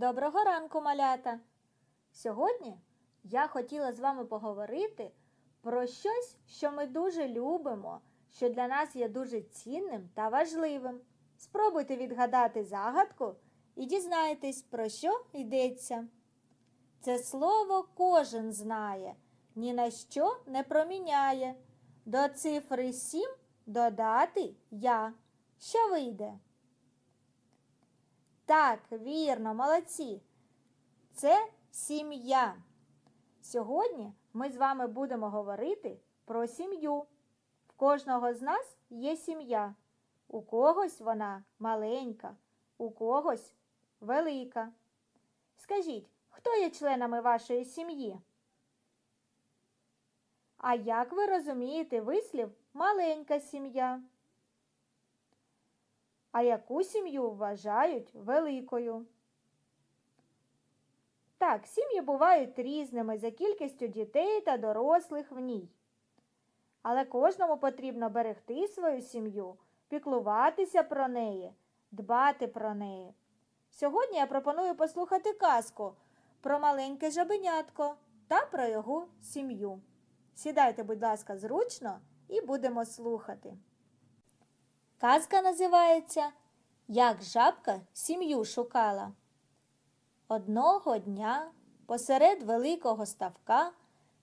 Доброго ранку, малята! Сьогодні я хотіла з вами поговорити про щось, що ми дуже любимо, що для нас є дуже цінним та важливим. Спробуйте відгадати загадку і дізнайтесь, про що йдеться. Це слово кожен знає, ні на що не проміняє. До цифри 7 додати я. Що вийде? Так, вірно, молодці. Це сім'я. Сьогодні ми з вами будемо говорити про сім'ю. В кожного з нас є сім'я. У когось вона маленька, у когось велика. Скажіть, хто є членами вашої сім'ї? А як ви розумієте вислів маленька сім'я? А яку сім'ю вважають великою? Так, сім'ї бувають різними за кількістю дітей та дорослих в ній. Але кожному потрібно берегти свою сім'ю, піклуватися про неї, дбати про неї. Сьогодні я пропоную послухати казку про маленьке жабенятко та про його сім'ю. Сідайте, будь ласка, зручно і будемо слухати. Казка називається Як жабка сім'ю шукала. Одного дня посеред великого ставка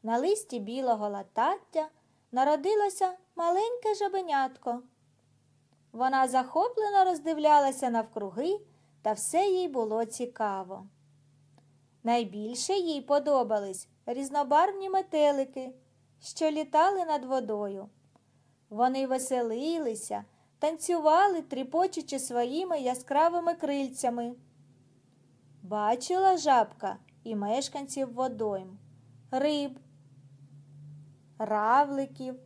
на листі білого латаття народилося маленьке жабенятко. Вона захоплено роздивлялася навкруги, та все їй було цікаво. Найбільше їй подобались різнобарвні метелики, що літали над водою. Вони веселилися, танцювали, тріпочучи своїми яскравими крильцями. Бачила жабка і мешканців водойм, риб, равликів,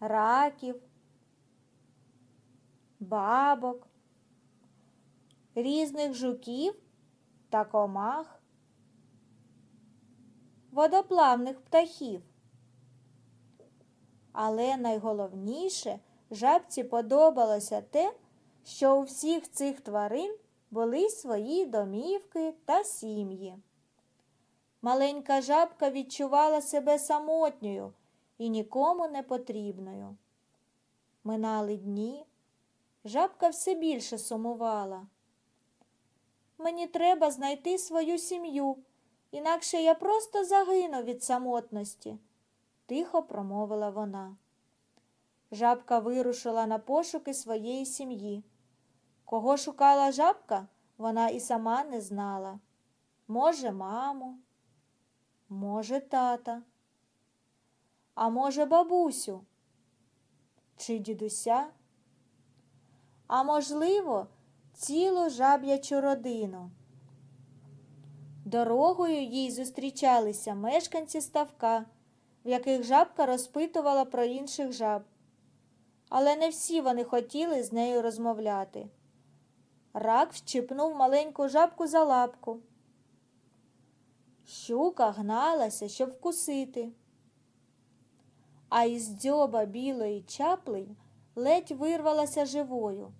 раків, бабок, різних жуків та комах, водоплавних птахів. Але найголовніше жабці подобалося те, що у всіх цих тварин були свої домівки та сім'ї. Маленька жабка відчувала себе самотньою і нікому не потрібною. Минали дні, жабка все більше сумувала. Мені треба знайти свою сім'ю, інакше я просто загину від самотності, тихо промовила вона. Жабка вирушила на пошуки своєї сім'ї. Кого шукала жабка, вона і сама не знала. Може, маму, може, тата, а може, бабусю чи дідуся, а можливо, цілу жаб'ячу родину. Дорогою їй зустрічалися мешканці ставка, в яких жабка розпитувала про інших жаб. Але не всі вони хотіли з нею розмовляти. Рак вщипнув маленьку жабку за лапку. Щука гналася, щоб вкусити. А із дзьоба білої чапли ледь вирвалася живою.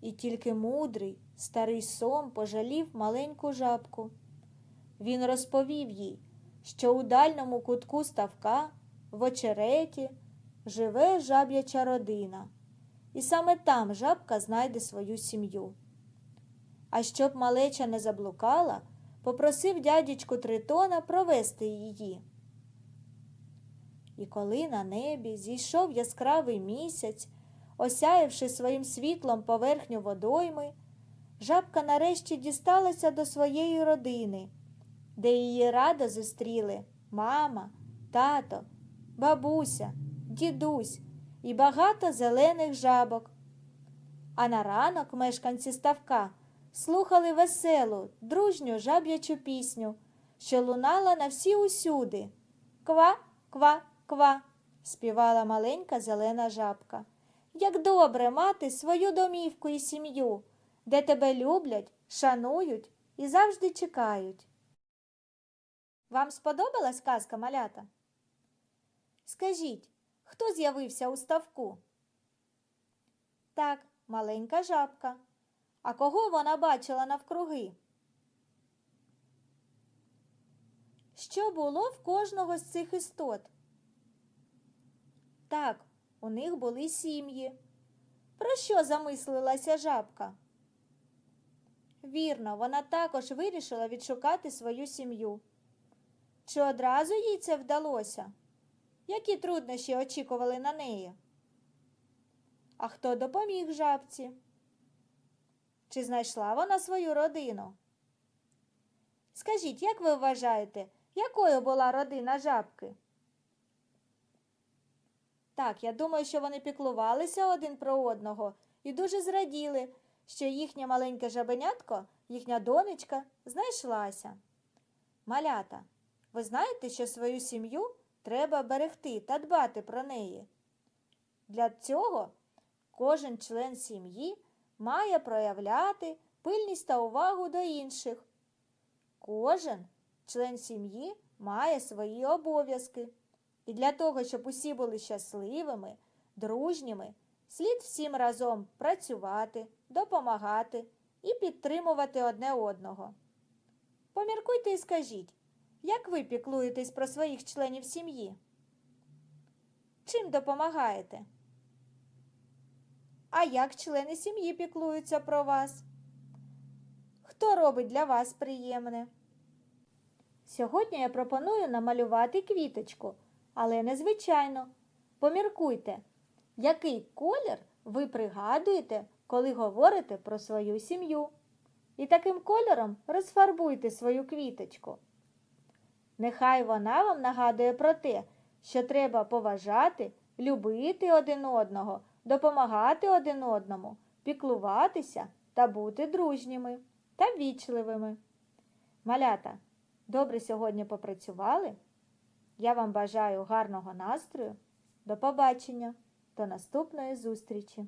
І тільки мудрий старий сом пожалів маленьку жабку. Він розповів їй, що у дальньому кутку ставка в очереті живе жаб'яча родина і саме там жабка знайде свою сім'ю. А щоб малеча не заблукала, попросив дядечку Тритона провести її. І коли на небі зійшов яскравий місяць, осяявши своїм світлом поверхню водойми, жабка нарешті дісталася до своєї родини, де її радо зустріли мама, тато, бабуся, дідусь і багато зелених жабок. А на ранок мешканці ставка слухали веселу, дружню жаб'ячу пісню, що лунала на всі усюди. Ква, ква, ква, співала маленька зелена жабка. Як добре мати свою домівку і сім'ю, де тебе люблять, шанують і завжди чекають. Вам сподобалась казка малята? Скажіть, Хто з'явився у ставку? Так, маленька жабка. А кого вона бачила навкруги? Що було в кожного з цих істот? Так, у них були сім'ї. Про що замислилася жабка? Вірно, вона також вирішила відшукати свою сім'ю. Чи одразу їй це вдалося? Які труднощі очікували на неї? А хто допоміг жабці? Чи знайшла вона свою родину? Скажіть, як ви вважаєте, якою була родина жабки? Так, я думаю, що вони піклувалися один про одного і дуже зраділи, що їхнє маленьке жабенятко, їхня донечка, знайшлася. Малята, ви знаєте, що свою сім'ю треба берегти та дбати про неї. Для цього кожен член сім'ї має проявляти пильність та увагу до інших. Кожен член сім'ї має свої обов'язки. І для того, щоб усі були щасливими, дружніми, слід всім разом працювати, допомагати і підтримувати одне одного. Поміркуйте і скажіть, як ви піклуєтесь про своїх членів сім'ї? Чим допомагаєте? А як члени сім'ї піклуються про вас? Хто робить для вас приємне? Сьогодні я пропоную намалювати квіточку, але незвичайно. Поміркуйте, який колір ви пригадуєте, коли говорите про свою сім'ю. І таким кольором розфарбуйте свою квіточку. Нехай вона вам нагадує про те, що треба поважати, любити один одного, допомагати один одному, піклуватися та бути дружніми та вічливими. Малята, добре сьогодні попрацювали? Я вам бажаю гарного настрою. До побачення, до наступної зустрічі!